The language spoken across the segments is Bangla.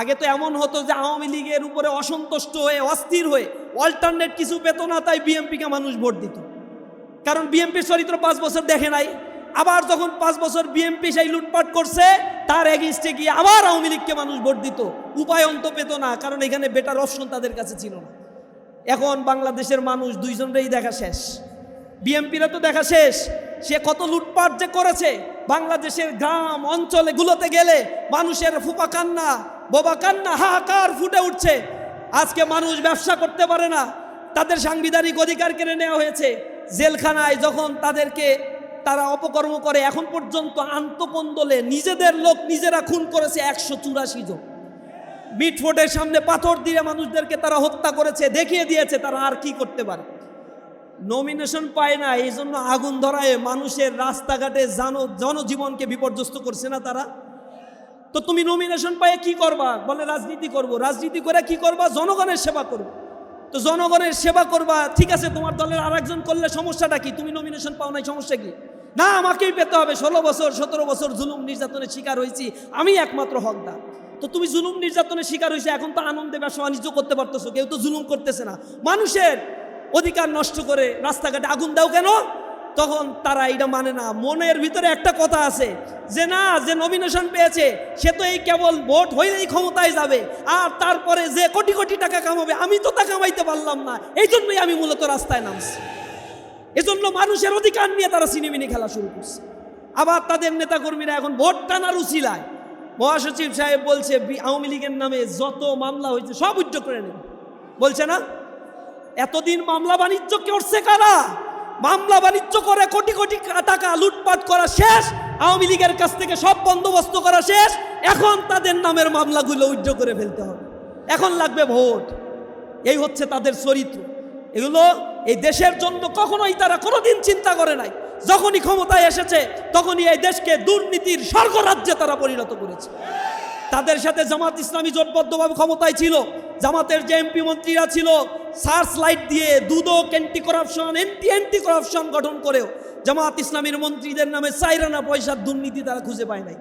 আগে তো এমন হতো যে আওয়ামী লীগের উপরে অসন্তুষ্ট হয়ে, অস্থির হয়ে অল্টারনেট কিছু পেত না, তাই বিএমপিকে মানুষ ভোট দিত। কারণ বিএমপির চরিত্র পাঁচ বছর দেখে নাই। আবার যখন পাঁচ বছর বিএমপি সেই লুটপাট করছে, তার এগেনস্টে গিয়ে আবার আওয়ামী লীগকে মানুষ ভোট দিত। উপায় অন্ত পেত না, কারণ এখানে বেটার অপশন তাদের কাছে ছিল না। এখন বাংলাদেশের মানুষ দুইজনেরই দেখা শেষ। বিএমপিরা তো দেখা শেষ। সে কত লুটপাট যে করেছে, বাংলাদেশের গ্রাম অঞ্চলে গুলোতে গেলে মানুষের ফুপা কান্না বোবা কান্না হাহাকার ফুটে উঠছে। আজকে মানুষ ব্যবসা করতে পারে না। তাদের সাংবিধানিক অধিকার কেড়ে নেওয়া হয়েছে। জেলখানায় যখন তাদেরকে তারা অপকর্ম করে, এখন পর্যন্ত আন্তকন্দলে নিজেদের লোক নিজেরা খুন করেছে একশো চুরাশি জন। মিটফোর্ডের সামনে পাথর দিয়ে মানুষদেরকে তারা হত্যা করেছে, দেখিয়ে দিয়েছে তারা আর কি করতে পারে। নমিনেশন পায় না এই জন্য আগুন ধরায় মানুষের রাস্তাঘাটে জন জনজীবনকে বিপর্যস্ত করছে না তারা। তো তুমি নমিনেশন পায়ে কি করবা? বলে, রাজনীতি করব। রাজনীতি করে কি করবা? জনগণের সেবা করব। তো জনগণের সেবা করবা, ঠিক আছে, তোমার দলের আরেকজন করলে সমস্যাটা কি? তুমি নমিনেশন পাও নাই, সমস্যা কি? না, আমাকেই পেতে হবে। ষোলো বছর, সতেরো বছর জুলুম নির্যাতনের শিকার হয়েছি। আমি একমাত্র হকদার। তো তুমি জুলুম নির্যাতনের শিকার হয়েছে, এখন তো আনন্দে ব্যবসা বাণিজ্য করতে পারতেছো, কেউ তো জুলুম করতেছে না। মানুষের অধিকার নষ্ট করে রাস্তাঘাটে আগুন দাও কেন? তখন তারা এটা মানে না। মনের ভিতরে একটা কথা আছে যে, না, যে নমিনেশন পেয়েছে, সে তো এই কেবল ভোট হইলেই ক্ষমতায় যাবে আর তারপরে যে কোটি কোটি টাকা কামাবে, আমি তো তা কামাইতে পারলাম না। এই জন্যই আমি মূলত রাস্তায় নামছি। এজন্য মানুষের অধিকার নিয়ে তারা সিনেমিনি খেলা শুরু করছে। আবার তাদের নেতাকর্মীরা এখন ভোট টানার উচিলায়। মহাসচিব সাহেব বলছে আওয়ামী লীগের নামে যত মামলা হয়েছে, সব উদ্যোগ করে নেবে। বলছে না? এতদিন মামলা বাণিজ্য করছে কারা? মামলা বাণিজ্য করে, কোটি কোটি টাকা লুটপাট করা শেষ, আওয়ামী লীগের কাছ থেকে সব বন্দোবস্ত করা শেষ। এখন তাদের নামের মামলাগুলো উজ্জ্ব করে ফেলতে হবে। এখন লাগবে ভোট। এই হচ্ছে তাদের চরিত্র। এগুলো এই দেশের জন্য কখনোই তারা কোনোদিন চিন্তা করে নাই। যখনই ক্ষমতায় এসেছে, তখনই এই দেশকে দুর্নীতির স্বর্গরাজ্যে তারা পরিণত করেছে। তাদের সাথে জামাত ইসলামী জোটবদ্ধভাবে ক্ষমতায় ছিল। জামাতের যে এমপি মন্ত্রীরা ছিল সার্চ লাইট দিয়ে দুদক anti corruption anti anti corruption গঠন করেও জামাত ইসলামীর মন্ত্রীদের নামে চাইরানা পয়সার দুর্নীতি তারা খুঁজে পায় নাই।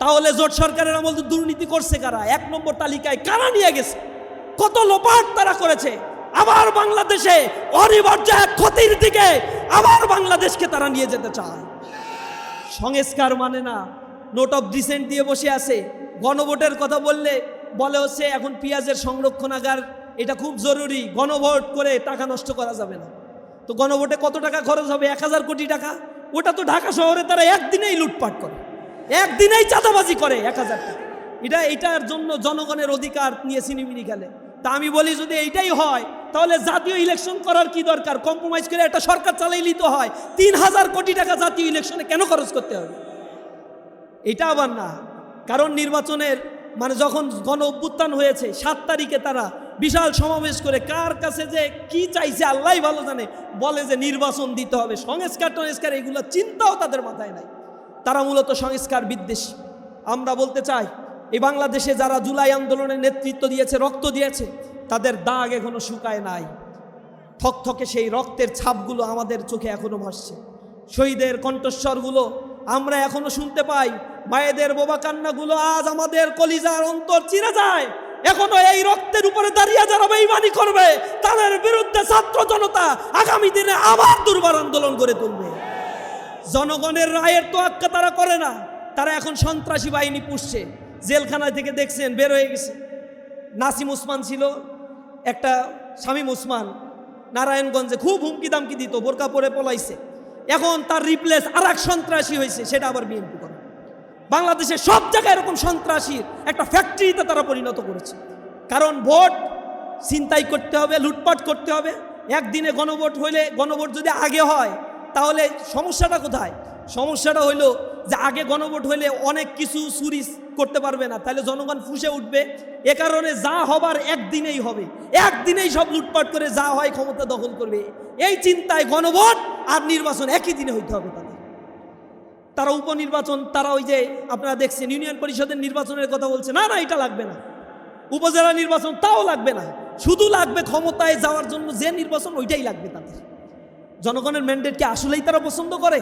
তাহলে জোট সরকারের আমল দুর্নীতি করছে কারা? এক নম্বর তালিকায় কারা নিয়ে গেছে? কত লোপাট তারা করেছে? আবার বাংলাদেশে অনিবার্য এক ক্ষতির দিকে আবার বাংলাদেশকে তারা নিয়ে যেতে চায়। সংস্কার মানে না, নোট অফ ডিসেন্ট দিয়ে বসে আছে। গণভোটের কথা বললে বলে হচ্ছে এখন পেঁয়াজের সংরক্ষণাগার এটা খুব জরুরি। গণভোট করে টাকা নষ্ট করা যাবে না। তো গণভোটে কত টাকা খরচ হবে? এক হাজার কোটি টাকা। ওটা তো ঢাকা শহরে তারা একদিনেই লুটপাট করে। একদিনেই চাঁদাবাজি করে এক হাজার টাকা। এটা, এটার জন্য জনগণের অধিকার নিয়ে সিনেমিনি খেলে। তা আমি বলি, যদি এইটাই হয়, তাহলে জাতীয় ইলেকশন করার কি দরকার? কম্প্রোমাইজ করে একটা সরকার চালাইলেই তো হয়। তিন হাজার কোটি টাকা জাতীয় ইলেকশনে কেন খরচ করতে হবে? এটা আবার না। কারণ নির্বাচনের মানে যখন গণ অভ্যুত্থান হয়েছে, সাত তারিখে তারা বিশাল সমাবেশ করে কার কাছে যে কি চাইছে আল্লাহ ভালো জানে। বলে যে নির্বাচন দিতে হবে। সংস্কার টংস্কার এগুলো চিন্তাও তাদের মাথায় নাই। তারা মূলত সংস্কার বিদ্বেষী। আমরা বলতে চাই, এই বাংলাদেশে যারা জুলাই আন্দোলনের নেতৃত্ব দিয়েছে, রক্ত দিয়েছে, তাদের দাগ এখনও শুকায় নাই। থকথকে সেই রক্তের ছাপগুলো আমাদের চোখে এখনও ভাসছে। শহীদের কণ্ঠস্বরগুলো আমরা এখনও শুনতে পাই। মায়েদের বোবা কান্নাগুলো আজ আমাদের কলিজার অন্তর চিরে যায়। এখনও এই রক্তের উপরে দাঁড়িয়ে যারা বেইমানি করবে, তাদের বিরুদ্ধে ছাত্র জনতা আগামী দিনে আবার দুর্বার আন্দোলন করে তুলবে। জনগণের রায়ের তো আক্কা তারা করে না। তারা এখন সন্ত্রাসী বাহিনী পুষছে। জেলখানায় থেকে দেখছেন, বের হয়ে গেছে। নাসিম উসমান ছিল, একটা শামীম উসমান। নারায়ণগঞ্জে খুব হুমকি দামকি দিত বোরকা পরে পলাইছে। এখন তার রিপ্লেস আর এক সন্ত্রাসী হয়েছে, সেটা আবার বিএনপি বাংলাদেশে সব জায়গায় এরকম সন্ত্রাসীর একটা ফ্যাক্টরিতে তারা পরিণত করেছে। কারণ ভোট চিন্তাই করতে হবে, লুটপাট করতে হবে। একদিনে গণভোট হইলে গণভোট যদি আগে হয়, তাহলে সমস্যাটা কোথায়? সমস্যাটা হইল যে আগে গণভোট হইলে অনেক কিছু চুরি করতে পারবে না, তাহলে জনগণ ফুসে উঠবে। এ কারণে যা হবার একদিনেই হবে। একদিনেই সব লুটপাট করে যা হয় ক্ষমতা দখল করবে। এই চিন্তায় গণভোট আর নির্বাচন একই দিনে হইতে হবে তারা উপনির্বাচন, তারা ওই যে আপনারা দেখছেন, ইউনিয়ন পরিষদের নির্বাচনের কথা বলছে, না না, এটা লাগবে না। উপজেলা নির্বাচন, তাও লাগবে না। শুধু লাগবে ক্ষমতায় যাওয়ার জন্য যে নির্বাচন, ওইটাই লাগবে তাদের। জনগণের ম্যান্ডেটকে আসলেই তারা পছন্দ করে?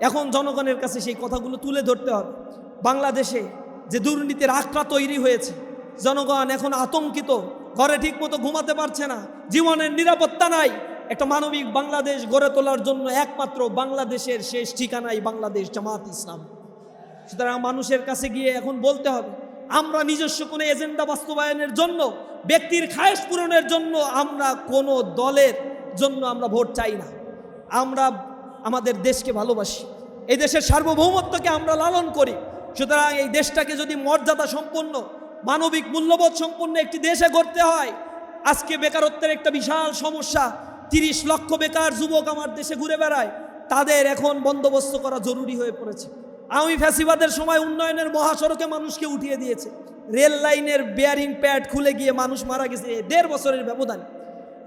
এখন জনগণের কাছে সেই কথাগুলো তুলে ধরতে হবে। বাংলাদেশে যে দুর্নীতির আখড়া তৈরি হয়েছে, জনগণ এখন আতঙ্কিত, ঘরে ঠিকমতো ঘুমাতে পারছে না, জীবনের নিরাপত্তা নাই একটা মানবিক বাংলাদেশ গড়ে তোলার জন্য একমাত্র বাংলাদেশের শেষ ঠিকানাই বাংলাদেশ জামাত ইসলাম। সুতরাং মানুষের কাছে গিয়ে এখন বলতে হবে, আমরা নিজস্ব কোনো এজেন্ডা বাস্তবায়নের জন্য, ব্যক্তির খায়েশ পূরণের জন্য আমরা কোনো দলের জন্য আমরা ভোট চাই না। আমরা আমাদের দেশকে ভালোবাসি, এই দেশের সার্বভৌমত্বকে আমরা লালন করি। সুতরাং এই দেশটাকে যদি মর্যাদা সম্পন্ন, মানবিক মূল্যবোধ সম্পন্ন একটি দেশে করতে হয়, আজকে বেকারত্বের একটা বিশাল সমস্যা তিরিশ লক্ষ বেকার যুবক আমার দেশে ঘুরে বেড়ায়, তাদের এখন বন্দোবস্ত করা জরুরি হয়ে পড়েছে। আমি ফ্যাসিবাদের সময় উন্নয়নের মহাসড়কে মানুষকে উঠিয়ে দিয়েছে। রেল লাইনের বেয়ারিং প্যাড খুলে গিয়ে মানুষ মারা গেছে দেড় বছরের ব্যবধান।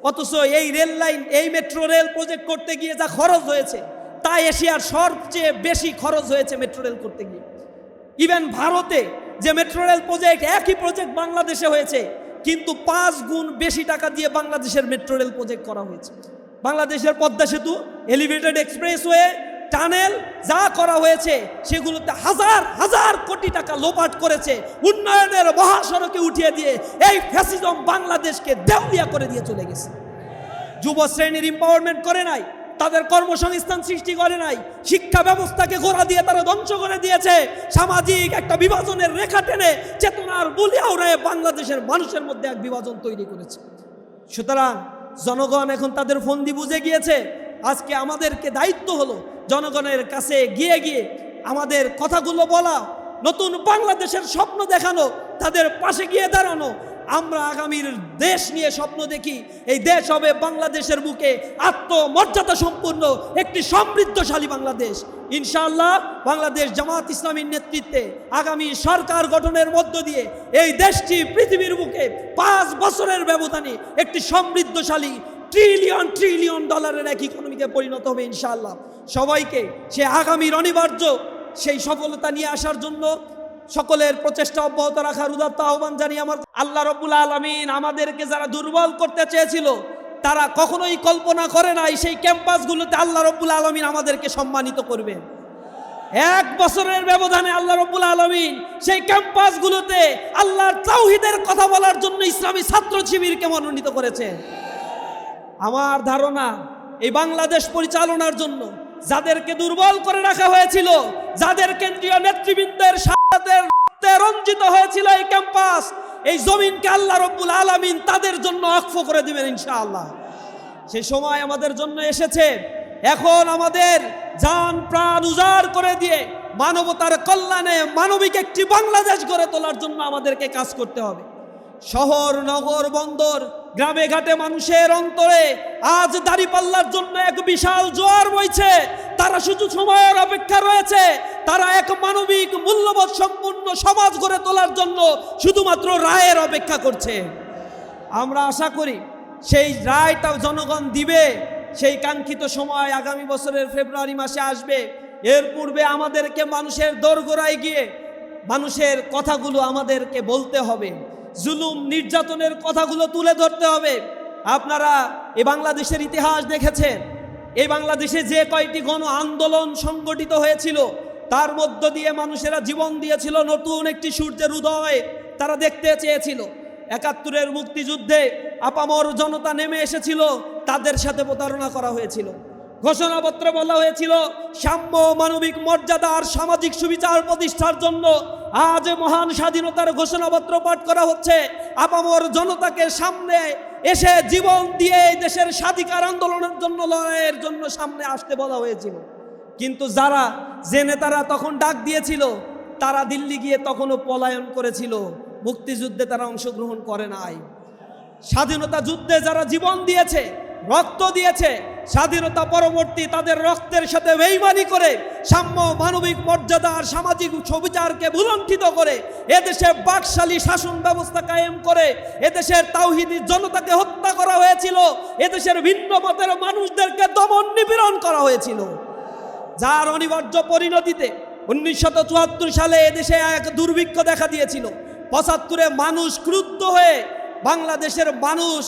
অথচ এই রেল লাইন, এই মেট্রো রেল প্রজেক্ট করতে গিয়ে যা খরচ হয়েছে, তা এশিয়ার সবচেয়ে বেশি খরচ হয়েছে মেট্রো রেল করতে গিয়ে। ইভেন ভারতে যে মেট্রো রেল প্রজেক্ট একই প্রজেক্ট বাংলাদেশে হয়েছে কিন্তু পাঁচ গুণ বেশি টাকা দিয়ে বাংলাদেশের মেট্রো রেল প্রজেক্ট করা হয়েছে। বাংলাদেশের পদ্মা সেতু এলিভেটেড এক্সপ্রেসওয়ে টানেল যা করা হয়েছে, সেগুলোতে হাজার হাজার কোটি টাকা লোপাট করেছে, উন্নয়নের মহাসড়কে উঠিয়ে দিয়ে এই ফ্যাসিজম বাংলাদেশকে দেউলিয়া করে দিয়ে চলে গেছে। যুব শ্রেণির এম্পাওয়ারমেন্ট করে নাই তাদের কর্মসংস্থান সৃষ্টি করে নাই, শিক্ষা ব্যবস্থাকে ঘোরা দিয়ে তারা ধ্বংস করে দিয়েছে, সামাজিক একটা বিভাজনের রেখা টেনে চেতনার বলিয়াও বুলিয়াউড়ায় বাংলাদেশের মানুষের মধ্যে এক বিভাজন তৈরি করেছে। সুতরাং জনগণ এখন তাদের ফন্দি বুঝে গিয়েছে, আজকে আমাদেরকে দায়িত্ব হলো জনগণের কাছে গিয়ে গিয়ে আমাদের কথাগুলো বলা, নতুন বাংলাদেশের স্বপ্ন দেখানো, তাদের পাশে গিয়ে দাঁড়ানো আমরা আগামীর দেশ নিয়ে স্বপ্ন দেখি। এই দেশ হবে বাংলাদেশের বুকে আত্মমর্যাদা সম্পূর্ণ, একটি সমৃদ্ধশালী বাংলাদেশ। ইনশাআল্লাহ বাংলাদেশ জামাত ইসলামীর নেতৃত্বে আগামী সরকার গঠনের মধ্য দিয়ে এই দেশটি পৃথিবীর বুকে পাঁচ বছরের ব্যবধানে একটি সমৃদ্ধশালী ট্রিলিয়ন ট্রিলিয়ন ডলারের এক ইকোনমিকে পরিণত হবে ইনশাআল্লাহ। সবাইকে সে আগামীর অনিবার্য সেই সফলতা নিয়ে আসার জন্য সকলের প্রচেষ্টা অব্যাহত রাখার উদাত্ত আহ্বান জানিয়ে আমার আল্লাহ রব্বুল আলমিন আমাদেরকে যারা দুর্বল করতে চেয়েছিল, তারা কখনোই কল্পনা করে নাই সেই ক্যাম্পাসগুলোতে আল্লাহ রব্বুল আলমিন আমাদেরকে সম্মানিত করবেন এক বছরের ব্যবধানে আল্লাহ রব্বুল আলমিন সেই ক্যাম্পাসগুলোতে আল্লাহর তাওহিদের কথা বলার জন্য ইসলামী ছাত্র শিবিরকে মনোনীত করেছে। আমার ধারণা, এই বাংলাদেশ পরিচালনার জন্য যাদেরকে দুর্বল করে রাখা হয়েছিল, যাদের কেন্দ্রীয় নেতৃবৃন্দের রঞ্জিত হয়েছিল এই ক্যাম্পাস। এই জমিনকে আল্লাহ রব্বুল আলামিন তাদের জন্য আকফ করে দিবেন ইনশাআল্লাহ। সে সময় আমাদের জন্য এসেছে। এখন আমাদের জান, প্রাণ উজাড় করে দিয়ে মানবতার কল্যাণে মানবিক একটি বাংলাদেশ গড়ে তোলার জন্য আমাদেরকে কাজ করতে হবে। শহর, নগর, বন্দর, গ্রামে ঘাটে মানুষের অন্তরে আজ দাঁড়িপাল্লার জন্য এক বিশাল জোয়ার বইছে। তারা শুধু সময়ের অপেক্ষা রয়েছে। তারা এক মানবিক, মূল্যবোধ সম্পূর্ণ সমাজ গড়ে তোলার জন্য শুধুমাত্র রায়ের অপেক্ষা করছে। আমরা আশা করি সেই রায়টা জনগণ দিবে। সেই কাঙ্ক্ষিত সময় আগামী বছরের ফেব্রুয়ারি মাসে আসবে। এর পূর্বে আমাদেরকে মানুষের দোরগোড়ায় গিয়ে মানুষের কথাগুলো আমাদেরকে বলতে হবে। জুলুম, নির্যাতনের কথাগুলো তুলে ধরতে হবে। আপনারা এই বাংলাদেশের ইতিহাস দেখেছেন। এই বাংলাদেশে যে কয়টি গণ আন্দোলন সংগঠিত হয়েছিল, তার মধ্য দিয়ে মানুষেরা জীবন দিয়েছিল নতুন একটি সূর্যের উদয়। তারা দেখতে চেয়েছিল। একাত্তরের মুক্তিযুদ্ধে আপামর জনতা নেমে এসেছিল, তাদের সাথে প্রতারণা করা হয়েছিল। ঘোষণাপত্রে বলা হয়েছিল, সাম্য মানবিক মর্যাদা আর সামাজিক সুবিচার প্রতিষ্ঠার জন্য আজ মহান স্বাধীনতার ঘোষণাপত্র পাঠ করা হচ্ছে। আপামর জনতাকে সামনে এসে জীবন দিয়ে দেশের স্বাধিকার আন্দোলনের জন্য, লড়াইয়ের জন্য সামনে আসতে বলা হয়েছিল। কিন্তু যারা, যে নেতারা তখন ডাক দিয়েছিল, তারা দিল্লি গিয়ে তখনও পলায়ন করেছিল। মুক্তিযুদ্ধে তারা অংশগ্রহণ করে নাই। স্বাধীনতা যুদ্ধে যারা জীবন দিয়েছে, রক্ত দিয়েছে স্বাধীনতা পরবর্তী তাদের রক্তের সাথে বেইমানি করে সাম্য মানবিক মর্যাদা আর সামাজিক সুবিচারকে ভুলণ্ঠিত করে এদেশে বাকশালী শাসন ব্যবস্থা কায়েম করে এদেশের তাওহিদি জনতাকে হত্যা করা হয়েছিল, এদেশের ভিন্ন মতের মানুষদেরকে দমন নিপীড়ন করা হয়েছিল। যার অনিবার্য পরিণতিতে উনিশশো চুয়াত্তর সালে এদেশে এক দুর্ভিক্ষ দেখা দিয়েছিল। পঁচাত্তরে মানুষ ক্রুদ্ধ হয়ে বাংলাদেশের মানুষ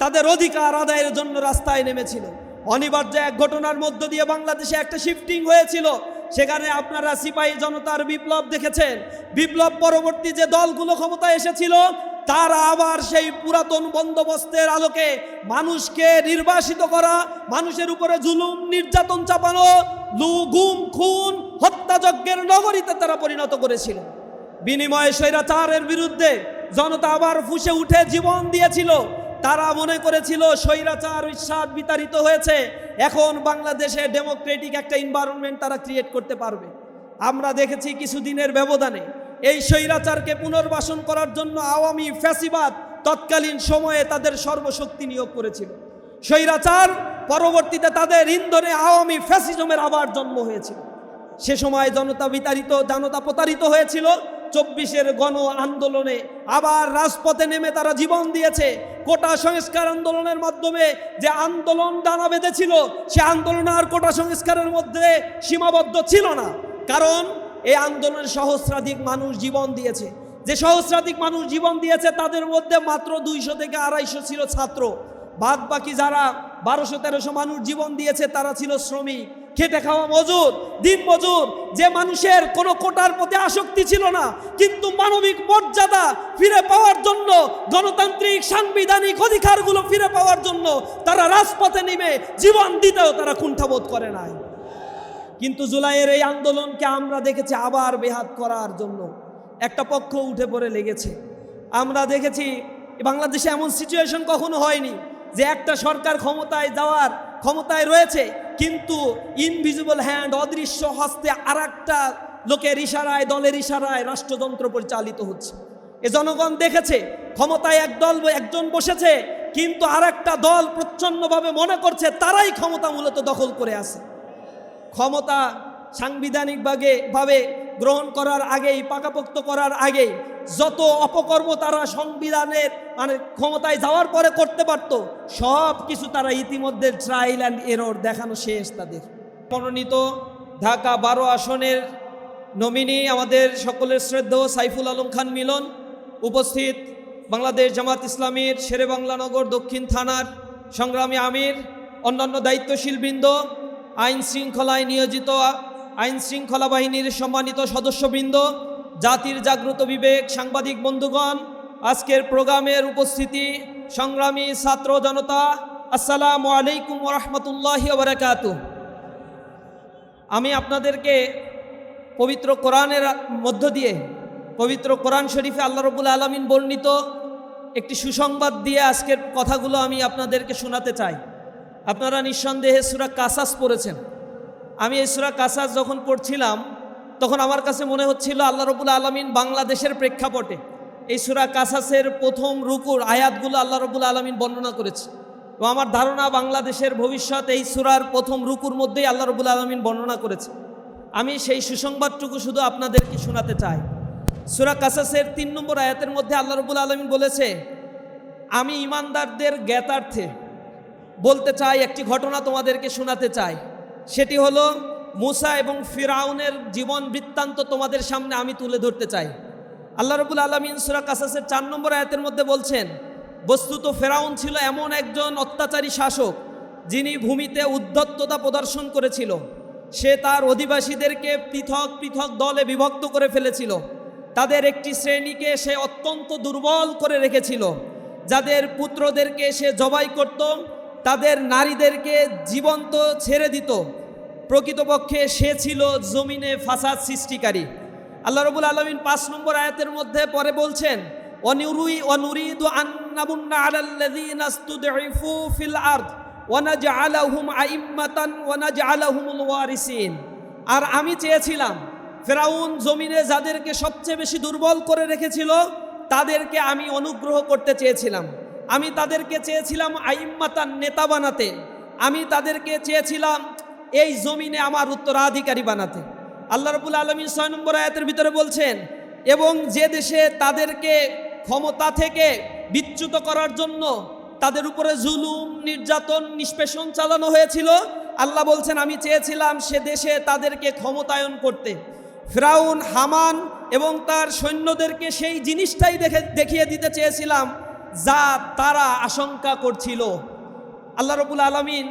তাদের অধিকার আদায়ের জন্য রাস্তায় নেমেছিল। অনিবার্য এক ঘটনার মধ্য দিয়ে বাংলাদেশে একটা শিফটিং হয়েছিল। সেখানে আপনারা সিপাহী জনতার বিপ্লব দেখেছেন। বিপ্লব পরবর্তী যে দলগুলো ক্ষমতায় এসেছিল, তারা আবার সেই পুরাতন বন্দোবস্তের আলোকে মানুষকে নির্বাসিত করা, মানুষের উপরে জুলুম, নির্যাতন চাপানো, লু, গুম, খুন, হত্যাযজ্ঞের নগরীতে তারা পরিণত করেছিল। বিনিময়ে স্বৈরাচারের বিরুদ্ধে জনতা আবার ফুসে উঠে জীবন দিয়েছিল। তারা মনে করেছিল স্বৈরাচার ইস্বাদ বিতাড়িত হয়েছে। এখন বাংলাদেশে ডেমোক্রেটিক একটা এনভায়রনমেন্ট তারা ক্রিয়েট করতে পারবে। আমরা দেখেছি কিছুদিনের ব্যবধানে এই স্বৈরাচারকে পুনর্বাসন করার জন্য আওয়ামী ফ্যাসিবাদ তৎকালীন সময়ে তাদের সর্বশক্তি নিয়োগ করেছিল। স্বৈরাচার পরবর্তীতে তাদের ইন্ধনে আওয়ামী ফ্যাসিজমের আবার জন্ম হয়েছিল। সে সময় জনতা বিতাড়িত, জনতা প্রতারিত হয়েছিল। চব্বিশের গণ আন্দোলনে আবার রাজপথে নেমে তারা জীবন দিয়েছে। কোটা সংস্কার আন্দোলনের মাধ্যমে যে আন্দোলন ডানা বেঁধেছিল, সে আন্দোলন আর কোটা সংস্কারের মধ্যে সীমাবদ্ধ ছিল না। কারণ এই আন্দোলনের সহস্রাধিক মানুষ জীবন দিয়েছে। যে সহস্রাধিক মানুষ জীবন দিয়েছে, তাদের মধ্যে মাত্র দুইশো থেকে আড়াইশো ছিল ছাত্র। বাদ বাকি যারা বারোশো তেরোশো মানুষ জীবন দিয়েছে, তারা ছিল শ্রমিক। খেটে খাওয়া মজুর, দিন মজুর। যে মানুষের কোনো কোটার প্রতি আসক্তি ছিল না, কিন্তু মানবিক মর্যাদা ফিরে পাওয়ার জন্য, গণতান্ত্রিক সাংবিধানিক অধিকারগুলো ফিরে পাওয়ার জন্য তারা রাজপথে নেমে জীবন দিতেও তারা কুণ্ঠাবোধ করে নাই। কিন্তু জুলাইয়ের এই আন্দোলনকে আমরা দেখেছি আবার বেহাত করার জন্য। একটা পক্ষ উঠে পড়ে লেগেছে। আমরা দেখেছি, বাংলাদেশে এমন সিচুয়েশন কখনো হয়নি যে একটা সরকার ক্ষমতায় যাওয়ার, ক্ষমতায় রয়েছে কিন্তু ইনভিজিবল হ্যান্ড অদৃশ্য হস্তে আর একটা লোকের ইশারায়, দলের ইশারায় রাষ্ট্রযন্ত্র পরিচালিত হচ্ছে। এ জনগণ দেখেছে, ক্ষমতায় এক দল একজন বসেছে, কিন্তু আর একটা দল প্রচ্ছন্নভাবে মনে করছে, তারাই ক্ষমতা মূলত দখল করে আছে। ক্ষমতা সাংবিধানিকভাবে ভাবে গ্রহণ করার আগেই, পাকাপোক্ত করার আগেই যত অপকর্ম তারা সংবিধানের মানে ক্ষমতায় যাওয়ার পরে করতে পারত, সব কিছু তারা ইতিমধ্যে ট্রায়াল অ্যান্ড এরর দেখানো শেষ তাদের। মনোনীত ঢাকা বারো আসনের নমিনি আমাদের সকলের শ্রদ্ধেয় সাইফুল আলম খান মিলন, উপস্থিত বাংলাদেশ জামাত ইসলামীর শেরে বাংলানগর দক্ষিণ থানার সংগ্রামী আমির, অন্যান্য দায়িত্বশীল বৃন্দ, আইন শৃঙ্খলায় নিয়োজিত আইন শৃঙ্খলা বাহিনীর সম্মানিত সদস্যবৃন্দ, জাতির জাগ্রত বিবেক, সাংবাদিক বন্ধুগণ, আজকের প্রোগ্রামের উপস্থিতি, সংগ্রামী ছাত্র জনতা, আসসালামু আলাইকুম রহমতুল্লাহ বারাকাত আমি আপনাদেরকে পবিত্র কোরআনের মধ্য দিয়ে, পবিত্র কোরআন শরীফে আল্লাহ রবুল আলমিন বর্ণিত একটি সুসংবাদ দিয়ে আজকের কথাগুলো আমি আপনাদেরকে শোনাতে চাই। আপনারা নিঃসন্দেহে সুরা কাসাস পড়েছেন। আমি এই সুরা কাসাস যখন পড়ছিলাম, তখন আমার কাছে মনে হচ্ছিল আল্লাহ রবুল আলমিন বাংলাদেশের প্রেক্ষাপটে এই সুরা কাসাসের প্রথম রুকুর আয়াতগুলো আল্লাহ রবুল আলমিন বর্ণনা করেছে। তো আমার ধারণা বাংলাদেশের ভবিষ্যৎ এই সুরার প্রথম রুকুর মধ্যেই আল্লাহ রবুল আলমিন বর্ণনা করেছে। আমি সেই সুসংবাদটুকু শুধু আপনাদেরকে শোনাতে চাই। সুরা কাসাসের তিন নম্বর আয়াতের মধ্যে আল্লাহ রবুল আলমিন বলেছে, আমি ইমানদারদের জ্ঞাতার্থে বলতে চাই, একটি ঘটনা তোমাদেরকে শোনাতে চাই। সেটি হলো মুসা এবং ফিরাউনের জীবন বৃত্তান্ত তোমাদের সামনে আমি তুলে ধরতে চাই। আল্লাহ রবুল আলমিন সুরা কাসাসের চার নম্বর আয়াতের মধ্যে বলছেন, বস্তুত ফেরাউন ছিল এমন একজন অত্যাচারী শাসক, যিনি ভূমিতে উদ্ধত্ততা প্রদর্শন করেছিল। সে তার অধিবাসীদেরকে পৃথক পৃথক দলে বিভক্ত করে ফেলেছিল। তাদের একটি শ্রেণীকে সে অত্যন্ত দুর্বল করে রেখেছিল। যাদের পুত্রদেরকে সে জবাই করত, তাদের নারীদেরকে জীবন্ত ছেড়ে দিত। প্রকৃতপক্ষে সে ছিল জমিনে ফাসাদ সৃষ্টিকারী। আল্লাহ রবুল আলমিন পাঁচ নম্বর আয়াতের মধ্যে পরে বলছেন, অনিরুই অনুরিদু আইম্মাতান ওয়ারিসিন। আর আমি চেয়েছিলাম, ফেরাউন জমিনে যাদেরকে সবচেয়ে বেশি দুর্বল করে রেখেছিল, তাদেরকে আমি অনুগ্রহ করতে চেয়েছিলাম। আমি তাদেরকে চেয়েছিলাম আইম্মাতান নেতা বানাতে। আমি তাদেরকে চেয়েছিলাম এই জমিনে আমার উত্তরাধিকারী বানাতে। আল্লাহ রবুল আলমী ছয় নম্বর আয়াতের ভিতরে বলছেন, এবং যে দেশে তাদেরকে ক্ষমতা থেকে বিচ্যুত করার জন্য তাদের উপরে জুলুম, নির্যাতন, নিষ্পেষণ চালানো হয়েছিল, আল্লাহ বলছেন, আমি চেয়েছিলাম সে দেশে তাদেরকে ক্ষমতায়ন করতে। ফ্রাউন, হামান এবং তার সৈন্যদেরকে সেই জিনিসটাই দেখে, দেখিয়ে দিতে চেয়েছিলাম যা তারা আশঙ্কা করছিল। আল্লাহ রবুল আলমিন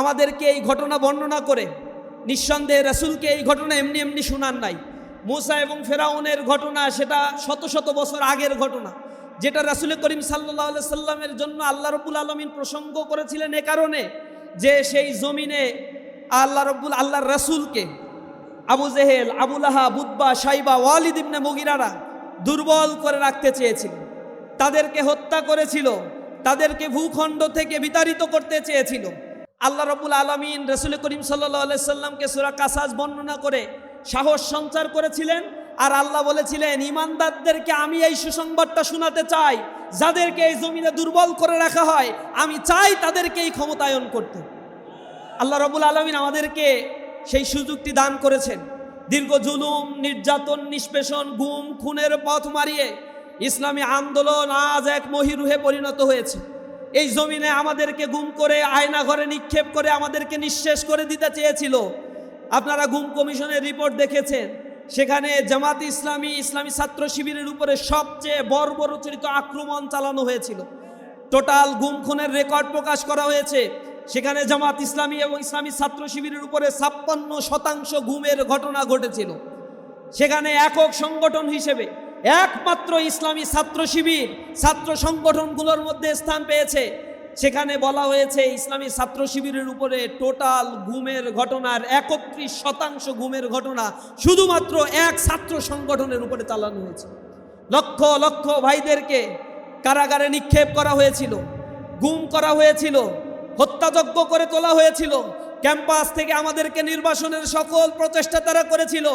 আমাদেরকে এই ঘটনা বর্ণনা করে। নিঃসন্দেহে রাসূলকে এই ঘটনা এমনি এমনি শোনান নাই। মুসা এবং ফেরাউনের ঘটনা সেটা শত শত বছর আগের ঘটনা, যেটা রাসুল করিম সাল্লাহ সাল্লামের জন্য আল্লাহ রব্বুল আলমিন প্রসঙ্গ করেছিলেন এ কারণে যে সেই জমিনে আল্লাহ রব্বুল, আল্লাহর রাসূলকে আবু জেহেল আবুল আহা বুদ্বা সাইবা ওয়ালিদ ইবনে মুগিরারা দুর্বল করে রাখতে চেয়েছিল। তাদেরকে হত্যা করেছিল, তাদেরকে ভূখণ্ড থেকে বিতাড়িত করতে চেয়েছিল। আল্লাহ রবুল আলমিন রসুল করিম সাল্লাহ সাল্লামকে সুরা কাসাজ বর্ণনা করে সাহস সঞ্চার করেছিলেন আর আল্লাহ বলেছিলেন ইমানদারদেরকে আমি এই সুসংবাদটা শোনাতে চাই। যাদেরকে এই জমিনে দুর্বল করে রাখা হয়, আমি চাই তাদেরকে এই ক্ষমতায়ন করতে। আল্লাহ রবুল আলমিন আমাদেরকে সেই সুযোগটি দান করেছেন। দীর্ঘ জুলুম, নির্যাতন, নিষ্পেষণ, গুম, খুনের পথ মারিয়ে ইসলামী আন্দোলন আজ এক মহিরুহে পরিণত হয়েছে। এই জমিনে আমাদেরকে গুম করে, আয়না ঘরে নিক্ষেপ করে আমাদেরকে নিঃশেষ করে দিতে চেয়েছিল। আপনারা গুম কমিশনের রিপোর্ট দেখেছেন? সেখানে জামাত ইসলামী ইসলামী ছাত্র শিবিরের উপরে সবচেয়ে বর্বরচরিত আক্রমণ চালানো হয়েছিল। টোটাল গুম খুনের রেকর্ড প্রকাশ করা হয়েছে। সেখানে জামাত ইসলামী এবং ইসলামী ছাত্র শিবিরের উপরে ছাপ্পান্ন শতাংশ গুমের ঘটনা ঘটেছিল। সেখানে একক সংগঠন হিসেবে একমাত্র ইসলামী ছাত্র শিবির, ছাত্র সংগঠনগুলোর মধ্যে স্থান পেয়েছে। সেখানে বলা হয়েছে, ইসলামী ছাত্র শিবিরের উপরে টোটাল গুমের ঘটনার একত্রিশ শতাংশ ঘুমের ঘটনা শুধুমাত্র এক ছাত্র সংগঠনের উপরে চালানো হয়েছে। লক্ষ লক্ষ ভাইদেরকে কারাগারে নিক্ষেপ করা হয়েছিল, গুম করা হয়েছিল, হত্যাযজ্ঞ করে তোলা হয়েছিল, ক্যাম্পাস থেকে আমাদেরকে নির্বাসনের সকল প্রচেষ্টা তারা করেছিল।